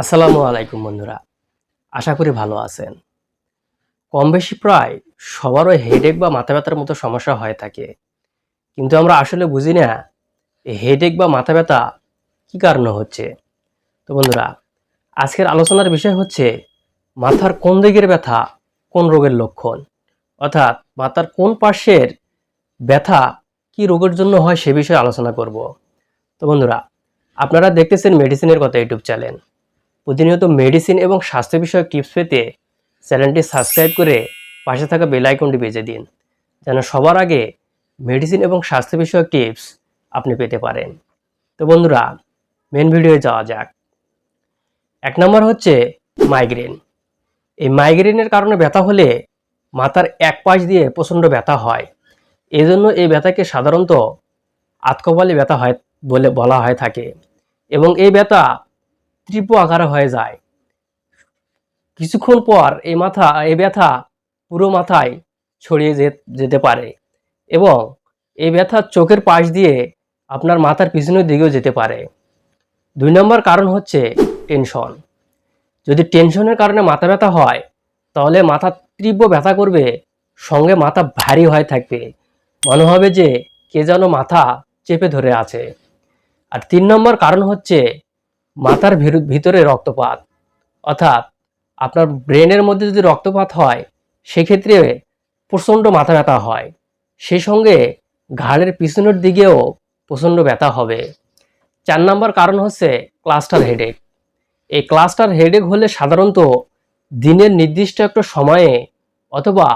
আসসালামু আলাইকুম বন্ধুরা। আশা করি ভালো আছেন। কম বেশি প্রায় সবারও হেডেক বা মাথা ব্যথার মতো সমস্যা হয়ে থাকে। কিন্তু আমরা আসলে বুঝি না হেডেক বা মাথা ব্যথা কী কারণে হচ্ছে? তো বন্ধুরা, আজকের আলোচনার বিষয় হচ্ছে, মাথার কোন দিকের ব্যথা কোন রোগের লক্ষণ? অর্থাৎ মাথার কোন পার্শ্বের ব্যথা কি রোগের জন্য হয় সে বিষয়ে আলোচনা করব। তো বন্ধুরা, আপনারা দেখতেছেন মেডিসিনের কথা ইউটিউব চ্যানেল প্রতিনিয়ত মেডিসিন এবং স্বাস্থ্য বিষয়ক টিপস পেতে চ্যানেলটি সাবস্ক্রাইব করে পাশে থাকা বেল আইকনটি বেজে দিন, যেন সবার আগে মেডিসিন এবং স্বাস্থ্য বিষয়ক টিপস আপনি পেতে পারেন। তো বন্ধুরা মেন ভিডিওয়ে যাওয়া যাক। এক নম্বর হচ্ছে মাইগ্রেন এই মাইগ্রেনের কারণে ব্যথা হলে মাথার এক পাশ দিয়ে প্রচণ্ড ব্যথা হয়। এজন্য এই ব্যথাকে সাধারণত আতকপালি ব্যথা হয় বলে বলা হয়ে থাকে। এবং এই ব্যথা তীব্র আকারে হয়ে যায়। কিছুক্ষণ পর এই মাথা, এই ব্যথা পুরো মাথায় ছড়িয়ে যেতে পারে এবং এই ব্যথা চোখের পাশ দিয়ে আপনার মাথার পিছনের দিকেও যেতে পারে। দুই নম্বর কারণ হচ্ছে টেনশন। যদি টেনশনের কারণে মাথা ব্যথা হয়, তাহলে মাথা তীব্র ব্যথা করবে, সঙ্গে মাথা ভারী হয়ে থাকবে। মনে হবে যে কে যেন মাথা চেপে ধরে আছে। আর তিন নম্বর কারণ হচ্ছে মাথার ভিতরে রক্তপাত। অর্থাৎ আপনার ব্রেনের মধ্যে যদি রক্তপাত হয়, সেক্ষেত্রে প্রচণ্ড মাথা ব্যথা হয়। সেই সঙ্গে ঘাড়ের পিছনের দিকেও প্রচণ্ড ব্যথা হবে। চার নম্বর কারণ হচ্ছে ক্লাস্টার হেডেক। এই ক্লাস্টার হেডেক হলে সাধারণত দিনের নির্দিষ্ট একটা সময়ে অথবা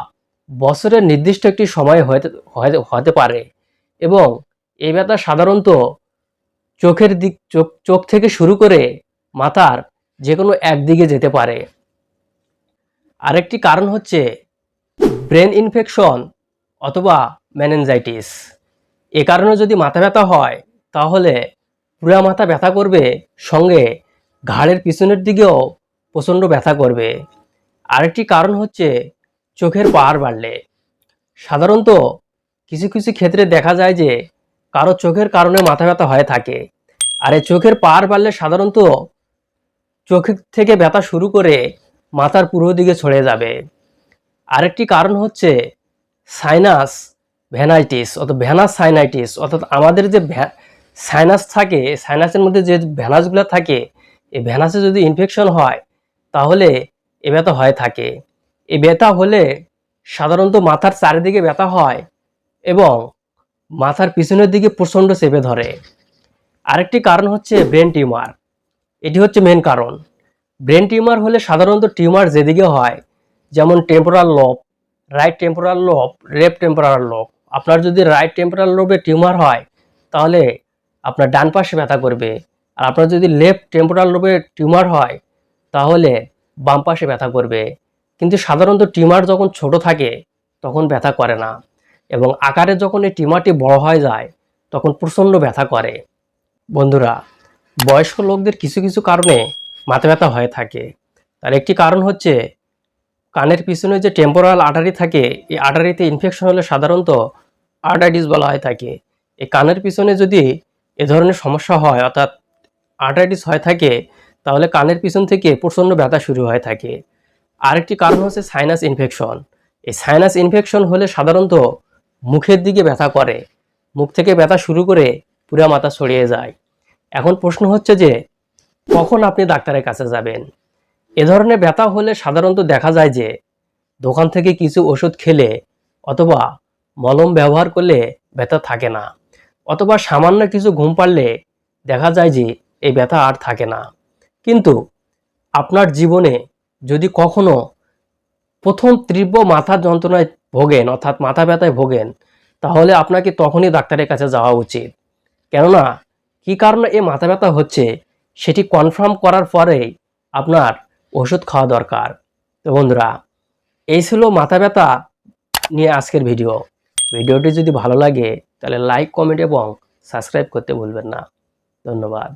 বছরের নির্দিষ্ট একটি সময়ে হতে হতে পারে এবং এই ব্যথা সাধারণত চোখের দিক, চোখ চোখ থেকে শুরু করে মাথার যে কোনো একদিকে যেতে পারে। আরেকটি কারণ হচ্ছে ব্রেন ইনফেকশন অথবা ম্যানেঞ্জাইটিস এ কারণে যদি মাথা ব্যথা হয়, তাহলে পুরা মাথা ব্যথা করবে, সঙ্গে ঘাড়ের পিছনের দিকেও প্রচণ্ড ব্যথা করবে। আরেকটি কারণ হচ্ছে চোখের পাহাড় বাড়লে। সাধারণত কিছু কিছু ক্ষেত্রে দেখা যায় যে কারও চোখের কারণে মাথা ব্যথা হয়ে থাকে। আর এই চোখের পার বাড়লে সাধারণত চোখ থেকে ব্যথা শুরু করে মাথার পূর্ব দিকে ছড়ে যাবে। আরেকটি কারণ হচ্ছে সাইনাস ভ্যানাইটিস অর্থাৎ ভ্যানাস সাইনাইটিস অর্থাৎ আমাদের যে সাইনাস থাকে, সাইনাসের মধ্যে যে ভ্যানাসগুলো থাকে, এই ভ্যানাসে যদি ইনফেকশন হয়, তাহলে এ ব্যথা হয়ে থাকে। এই ব্যথা হলে সাধারণত মাথার চারিদিকে ব্যথা হয় এবং মাথার পিছনের দিকে প্রচণ্ড চেপে ধরে। আরেকটি কারণ হচ্ছে ব্রেন টিউমার। এটি হচ্ছে মেন কারণ। ব্রেন টিউমার হলে সাধারণত টিউমার যেদিকে হয়, যেমন temporal lobe right temporal lobe left temporal lobe আপনার যদি রাইট টেম্পোরাল লোবে টিউমার হয়, তাহলে আপনার ডান পাশে ব্যথা করবে। আর আপনার যদি লেফট টেম্পোরাল লোবে টিউমার হয়, তাহলে বাম পাশে ব্যথা করবে। কিন্তু সাধারণত টিউমার যখন ছোট থাকে, তখন ব্যথা করে না। এবং আকারে যখন এই টিউমারটি বড় হয়ে যায়, তখন প্রচণ্ড ব্যথা করে। বন্ধুরা, বয়স্ক লোকদের কিছু কিছু কারণে মাথা ব্যথা হয়ে থাকে। তার একটি কারণ হচ্ছে, কানের পিছনে যে টেম্পোরাল আর্টারি থাকে, এই আর্টারিতে ইনফেকশন হলে সাধারণত আর্টাইটিস বলা হয়ে থাকে। এই কানের পিছনে যদি এ ধরনের সমস্যা হয়, অর্থাৎ আর্টাইটিস হয়ে থাকে, তাহলে কানের পিছন থেকে প্রচণ্ড ব্যথা শুরু হয়ে থাকে। আরেকটি কারণ হচ্ছে সাইনাস ইনফেকশন এই সাইনাস ইনফেকশন হলে সাধারণত মুখের দিকে ব্যথা করে। মুখ থেকে ব্যথা শুরু করে পুরা মাথা ছড়িয়ে যায়। এখন প্রশ্ন হচ্ছে যে, কখন আপনি ডাক্তারের কাছে যাবেন? এ ধরনের ব্যথা হলে সাধারণত দেখা যায় যে, দোকান থেকে কিছু ওষুধ খেলে অথবা মলম ব্যবহার করলে ব্যথা থাকে না। অথবা সামান্য কিছু ঘুম পাড়লে দেখা যায় যে, এই ব্যথা আর থাকে না। কিন্তু আপনার জীবনে যদি কখনো প্রথম তীব্র মাথা যন্ত্রণায় ভোগেন, অর্থাৎ মাথা ব্যথায় ভোগেন, তাহলে আপনাকে তখনই ডাক্তারের কাছে যাওয়া উচিত। কেননা, কী কারণে এই মাথা ব্যথা হচ্ছে, সেটি কনফার্ম করার পরেই আপনার ওষুধ খাওয়া দরকার। তো বন্ধুরা, এই ছিল মাথা ব্যথা নিয়ে আজকের ভিডিও। ভিডিওটি যদি ভালো লাগে, তাহলে লাইক কমেন্ট এবং সাবস্ক্রাইব করতে ভুলবেন না। ধন্যবাদ।